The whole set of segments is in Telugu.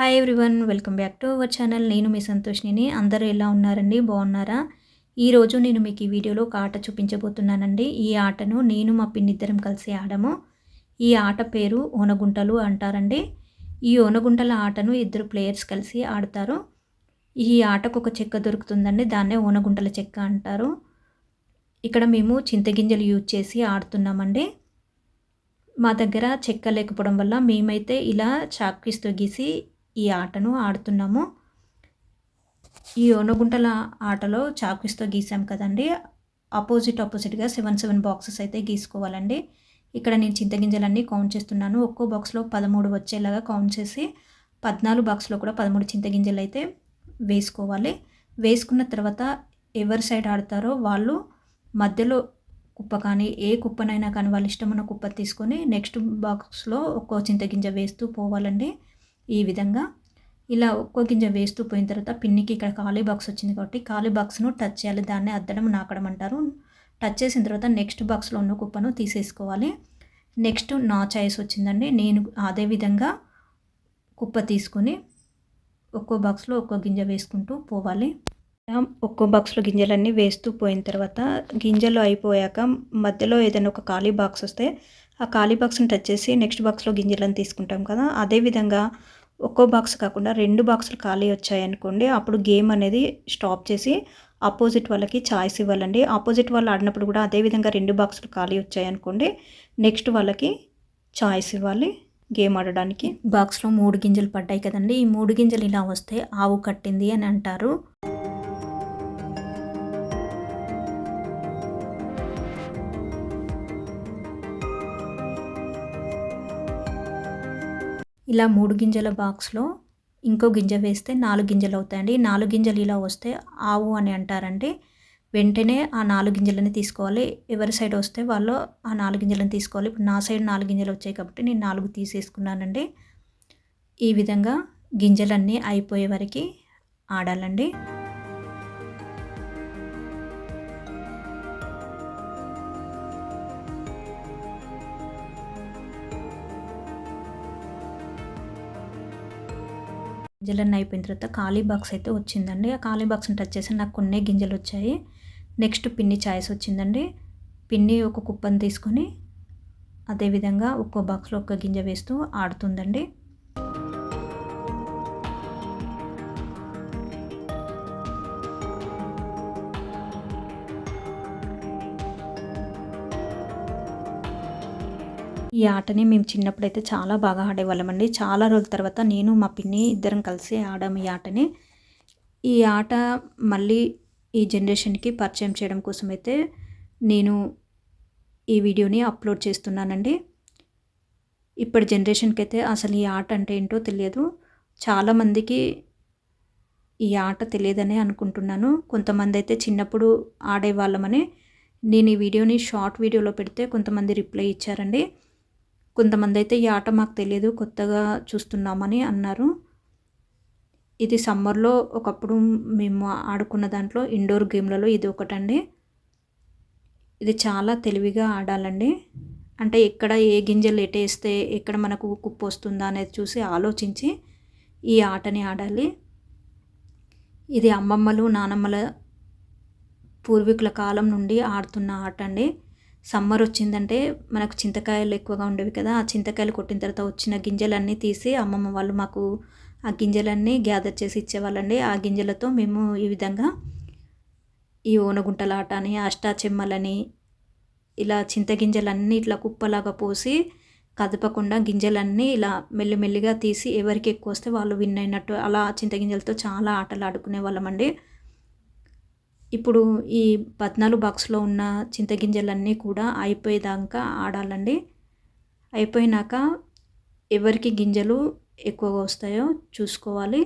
Hi everyone welcome back to our channel నేను మీ సంతోష్ని. అందరూ ఎలా ఉన్నారండి? బాగున్నారా? ఈరోజు నేను మీకు ఈ వీడియోలో ఒక ఆట చూపించబోతున్నానండి. ఈ ఆటను నేను మా పిన్నిద్దరం కలిసి ఆడము. ఈ ఆట పేరు ఓనగుంటలు అంటారండి. ఈ ఓనగుంటల ఆటను ఇద్దరు ప్లేయర్స్ కలిసి ఆడతారు. ఈ ఆటకు ఒక చెక్క దొరుకుతుందండి. దాన్నే ఓనగుంటల చెక్క అంటారు. ఇక్కడ మేము చింతగింజలు యూజ్ చేసి ఆడుతున్నామండి. మా దగ్గర చెక్క లేకపోవడం వల్ల మేమైతే ఇలా చాక్పీస్తో గీసి ఈ ఆటను ఆడుతున్నాము. ఈ ఓనగుంటల ఆటలో చాకుస్తో గీసాం కదండి. ఆపోజిట్ ఆపోజిట్గా సెవెన్ సెవెన్ బాక్సెస్ అయితే గీసుకోవాలండి. ఇక్కడ నేను చింతగింజలన్నీ కౌంట్ చేస్తున్నాను. ఒక్కో బాక్స్లో పదమూడు వచ్చేలాగా కౌంట్ చేసి పద్నాలుగు బాక్స్లో కూడా పదమూడు చింతగింజలు అయితే వేసుకోవాలి. వేసుకున్న తర్వాత ఎవరి సైడ్ ఆడతారో వాళ్ళు మధ్యలో కుప్ప కానీ ఏ కుప్పనైనా కానీ వాళ్ళ ఇష్టమైన కుప్ప తీసుకొని నెక్స్ట్ బాక్స్లో ఒక్కో చింతగింజ వేస్తూ పోవాలండి. ఈ విధంగా ఇలా ఒక్కో గింజ వేస్తూ పోయిన తర్వాత పిన్నికి ఇక్కడ ఖాళీ బాక్స్ వచ్చింది కాబట్టి ఖాళీ బాక్స్ను టచ్ చేయాలి. దాన్ని అద్దడం నాకడం అంటారు. టచ్ చేసిన తర్వాత నెక్స్ట్ బాక్స్లో ఉన్న కుప్పను తీసేసుకోవాలి. నెక్స్ట్ నా చాయిస్ వచ్చిందండి. నేను అదే విధంగా కుప్ప తీసుకొని ఒక్కో బాక్స్లో ఒక్కో గింజ వేసుకుంటూ పోవాలి. ఒక్కో బాక్స్లో గింజలన్నీ వేస్తూ పోయిన తర్వాత గింజలు అయిపోయాక మధ్యలో ఏదైనా ఒక ఖాళీ బాక్స్ వస్తే ఆ ఖాళీ బాక్స్ని టచ్ చేసి నెక్స్ట్ బాక్స్లో గింజలను తీసుకుంటాం కదా. అదేవిధంగా ఒక్కో బాక్స్ కాకుండా రెండు బాక్సులు ఖాళీ వచ్చాయనుకోండి అప్పుడు గేమ్ అనేది స్టాప్ చేసి ఆపోజిట్ వాళ్ళకి ఛాయిస్ ఇవ్వాలండి. ఆపోజిట్ వాళ్ళు ఆడినప్పుడు కూడా అదేవిధంగా రెండు బాక్సులు ఖాళీ వచ్చాయనుకోండి నెక్స్ట్ వాళ్ళకి ఛాయిస్ ఇవ్వాలి గేమ్ ఆడడానికి. బాక్స్లో మూడు గింజలు పడ్డాయి కదండి ఈ మూడు గింజలు ఇలా వస్తే ఆవు కట్టింది అని అంటారు. ఇలా మూడు గింజల బాక్స్లో ఇంకో గింజ వేస్తే నాలుగు గింజలు అవుతాయండి. నాలుగు గింజలు ఇలా వస్తే ఆవు అని అంటారండి. వెంటనే ఆ నాలుగు గింజలని తీసుకోవాలి. ఎవరి సైడ్ వస్తే వాళ్ళు ఆ నాలుగు గింజలను తీసుకోవాలి. ఇప్పుడు నా సైడ్ నాలుగు గింజలు వచ్చాయి కాబట్టి నేను నాలుగు తీసేసుకున్నానండి. ఈ విధంగా గింజలన్నీ అయిపోయే వరకు ఆడాలండి. గింజలన్నీ అయిపోయిన తర్వాత ఖాళీ బాక్స్ అయితే వచ్చిందండి. ఆ ఖాళీ బాక్స్ని టచ్ చేసి నాకు కొన్ని గింజలు వచ్చాయి. నెక్స్ట్ పిన్ని ఛాయిస్ వచ్చిందండి. పిన్ని ఒక కుప్పని తీసుకొని అదేవిధంగా ఒక్కో బాక్స్లో ఒక్క గింజ వేస్తూ ఆడుతుందండి. ఈ ఆటని మేము చిన్నప్పుడైతే చాలా బాగా ఆడేవాళ్ళమండి. చాలా రోజుల తర్వాత నేను మా పిన్ని ఇద్దరం కలిసి ఆడాము ఈ ఆటని. ఈ ఆట మళ్ళీ ఈ జనరేషన్కి పరిచయం చేయడం కోసం అయితే నేను ఈ వీడియోని అప్లోడ్ చేస్తున్నానండి. ఇప్పటి జనరేషన్కి అయితే అసలు ఈ ఆట అంటే ఏంటో తెలియదు. చాలామందికి ఈ ఆట తెలియదనే అనుకుంటున్నాను. కొంతమంది అయితే చిన్నప్పుడు ఆడేవాళ్ళమని నేను ఈ వీడియోని షార్ట్ వీడియోలో పెడితే కొంతమంది రిప్లై ఇచ్చారండి. కొంతమంది అయితే ఈ ఆట మాకు తెలియదు కొత్తగా చూస్తున్నామని అన్నారు. ఇది సమ్మర్లో ఒకప్పుడు మేము ఆడుకున్న దాంట్లో ఇండోర్ గేమ్లలో ఇది ఒకటండి. ఇది చాలా తెలివిగా ఆడాలండి. అంటే ఎక్కడ ఏ గింజలు ఎటేస్తే ఎక్కడ మనకు కుప్పు వస్తుందా అనేది చూసి ఆలోచించి ఈ ఆటని ఆడాలి. ఇది అమ్మమ్మలు నానమ్మల పూర్వీకుల కాలం నుండి ఆడుతున్న ఆట అండి సమ్మర్ వచ్చిందంటే మనకు చింతకాయలు ఎక్కువగా ఉండేవి కదా ఆ చింతకాయలు కొట్టిన తర్వాత వచ్చిన గింజలన్నీ తీసి అమ్మమ్మ వాళ్ళు మాకు ఆ గింజలన్నీ గ్యాదర్ చేసి ఇచ్చేవాళ్ళండి. ఆ గింజలతో మేము ఈ విధంగా ఈ ఓనగుంటల ఆట అని అష్టాచెమ్మలని ఇలా చింతగింజలన్నీ ఇట్లా కుప్పలాగా పోసి కదపకుండా గింజలన్నీ ఇలా మెల్లిమెల్లిగా తీసి ఎవరికి ఎక్కువ వస్తే వాళ్ళు విన్ అయినట్టు అలా చింతగింజలతో చాలా ఆటలు ఆడుకునే వాళ్ళమండి ఇప్పుడు ఈ పద్నాలుగు బాక్స్లో ఉన్న చింతగింజలన్నీ కూడా అయిపోయేదాకా ఆడాలండి. అయిపోయినాక ఎవరికి గింజలు ఎక్కువగా వస్తాయో చూసుకోవాలి.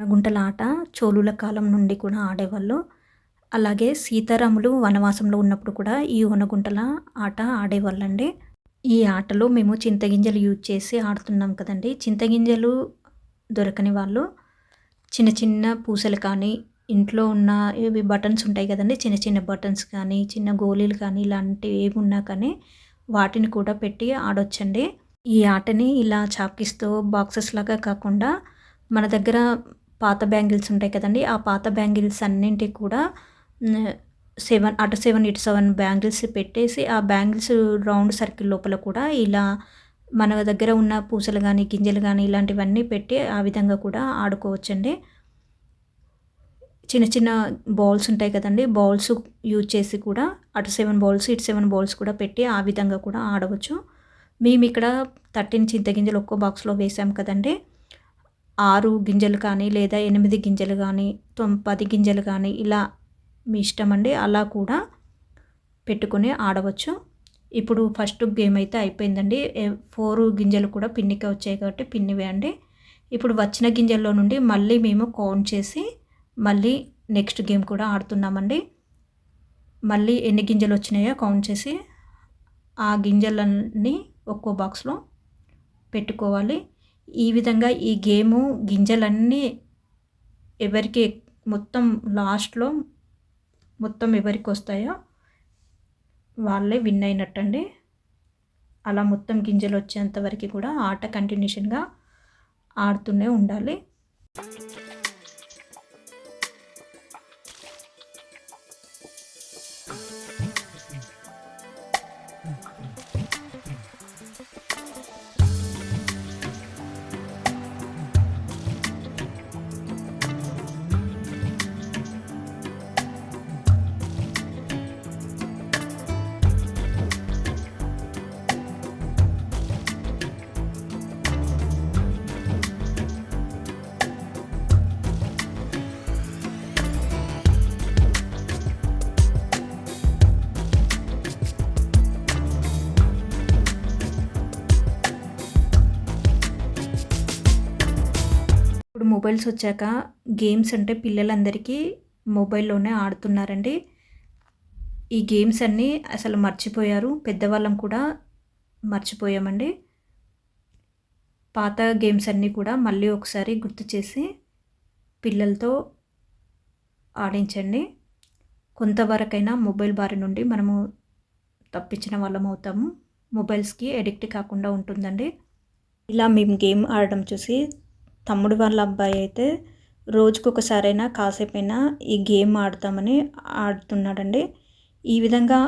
గుంటల ఆట చోళుల కాలం నుండి కూడా ఆడేవాళ్ళు. అలాగే సీతారాములు వనవాసంలో ఉన్నప్పుడు కూడా ఈ వనగుంటల ఆట ఆడేవాళ్ళండి. ఈ ఆటలో మేము చింతగింజలు యూజ్ చేసి ఆడుతున్నాం కదండి. చింతగింజలు దొరకని వాళ్ళు చిన్న చిన్న పూసలు కానీ ఇంట్లో ఉన్న ఇవి బటన్స్ ఉంటాయి కదండి చిన్న చిన్న బటన్స్ కానీ చిన్న గోళీలు కానీ ఇలాంటివి ఏమి ఉన్నా కానీ వాటిని కూడా పెట్టి ఆడొచ్చండి. ఈ ఆటని ఇలా చాకిస్తో బాక్సెస్ లాగా కాకుండా మన దగ్గర పాత బ్యాంగిల్స్ ఉంటాయి కదండి ఆ పాత బ్యాంగిల్స్ అన్నింటి కూడా సెవెన్ అటు సెవెన్ ఇటు సెవెన్ బ్యాంగిల్స్ పెట్టేసి ఆ బ్యాంగిల్స్ రౌండ్ సర్కిల్ లోపల కూడా ఇలా మన దగ్గర ఉన్న పూసలు కానీ గింజలు కానీ ఇలాంటివన్నీ పెట్టి ఆ విధంగా కూడా ఆడుకోవచ్చండి. చిన్న చిన్న బౌల్స్ ఉంటాయి కదండి. బౌల్స్ యూజ్ చేసి కూడా అటు సెవెన్ బౌల్స్ ఇటు సెవెన్ బౌల్స్ కూడా పెట్టి ఆ విధంగా కూడా ఆడవచ్చు. మేము ఇక్కడ థర్టీన్ చింతగింజలు ఒక్కో బాక్స్లో వేసాం కదండి. ఆరు గింజలు కానీ లేదా ఎనిమిది గింజలు కానీ తొమ్ పది గింజలు కానీ ఇలా మీ ఇష్టం అండి. అలా కూడా పెట్టుకొని ఆడవచ్చు. ఇప్పుడు ఫస్ట్ గేమ్ అయితే అయిపోయిందండి. ఫోర్ గింజలు కూడా పిన్నికి వచ్చాయి కాబట్టి పిన్ని వేయండి ఇప్పుడు వచ్చిన గింజల్లో నుండి మళ్ళీ మేము కౌంట్ చేసి మళ్ళీ నెక్స్ట్ గేమ్ కూడా ఆడుతున్నామండి. మళ్ళీ ఎన్ని గింజలు వచ్చినాయో కౌంట్ చేసి ఆ గింజలన్నీ ఒక్కో బాక్స్లో పెట్టుకోవాలి. ఈ విధంగా ఈ గేము గింజలన్నీ ఎవరికి మొత్తం లాస్ట్లో మొత్తం ఎవరికి వస్తాయో వాళ్ళే విన్ అయినట్టండి. అలా మొత్తం గింజలు వచ్చేంత వరకు కూడా ఆట కంటిన్యూషన్గా ఆడుతూనే ఉండాలి. మొబైల్స్ వచ్చాక గేమ్స్ అంటే పిల్లలందరికీ మొబైల్లోనే ఆడుతున్నారండి. ఈ గేమ్స్ అన్నీ అసలు మర్చిపోయారు. పెద్దవాళ్ళం కూడా మర్చిపోయామండి. పాత గేమ్స్ అన్నీ కూడా మళ్ళీ ఒకసారి గుర్తు చేసి పిల్లలతో ఆడించండి. కొంతవరకైనా మొబైల్ బారి నుండి మనము తప్పించిన వాళ్ళం అవుతాము. మొబైల్స్కి ఎడిక్ట్ కాకుండా ఉంటుందండి. ఇలా మేము గేమ్ ఆడడం చూసి తమ్ముడు వాళ్ళ అబ్బాయి అయితే రోజుకొకసారైనా కాసేపైనా ఈ గేమ్ ఆడతామని ఆడుతున్నాడండి. ఈ విధంగా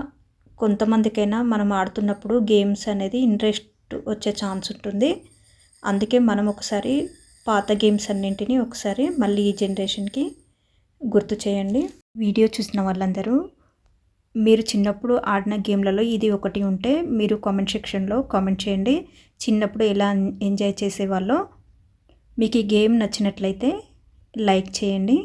కొంతమందికైనా మనం ఆడుతున్నప్పుడు గేమ్స్ అనేది ఇంట్రెస్ట్ వచ్చే ఛాన్స్ ఉంటుంది. అందుకే మనం ఒకసారి పాత గేమ్స్ అన్నింటినీ ఒకసారి మళ్ళీ ఈ జనరేషన్కి గుర్తు చేయండి. వీడియో చూసిన వాళ్ళందరూ మీరు చిన్నప్పుడు ఆడిన గేమ్లలో ఇది ఒకటి ఉంటే మీరు కామెంట్ సెక్షన్లో కామెంట్ చేయండి. చిన్నప్పుడు ఎలా ఎంజాయ్ చేసేవాళ్ళో మీకు ఈ గేమ్ నచ్చినట్లయితే లైక్ చేయండి.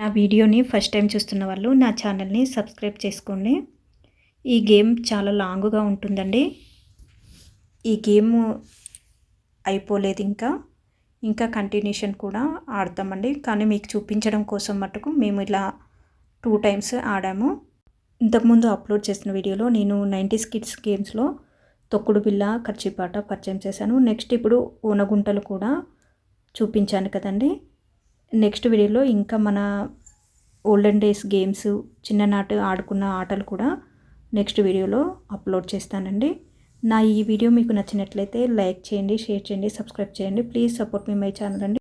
నా వీడియోని ఫస్ట్ టైం చూస్తున్న వాళ్ళు నా ఛానల్ని సబ్స్క్రైబ్ చేసుకోండి. ఈ గేమ్ చాలా లాంగ్గా ఉంటుందండి. ఈ గేమ్ అయిపోలేదు ఇంకా. ఇంకా కంటిన్యూషన్ కూడా ఆడతామండి. కానీ మీకు చూపించడం కోసం మటుకు మేము ఇలా టూ టైమ్స్ ఆడాము. ఇంతకుముందు అప్లోడ్ చేసిన వీడియోలో నేను నైంటీస్ కిడ్స్ గేమ్స్లో తొక్కుడు బిల్ల ఖర్చిపాట పరిచయం చేశాను. నెక్స్ట్ ఇప్పుడు ఊనగుంటలు కూడా చూపించాను కదండి. నెక్స్ట్ వీడియోలో ఇంకా మన ఓల్డెన్ డేస్ గేమ్స్ చిన్ననాటి ఆడుకున్న ఆటలు కూడా నెక్స్ట్ వీడియోలో అప్లోడ్ చేస్తానండి. నా ఈ వీడియో మీకు నచ్చినట్లయితే లైక్ చేయండి షేర్ చేయండి సబ్స్క్రైబ్ చేయండి. ప్లీజ్ సపోర్ట్ మీ మై ఛానల్ అండి.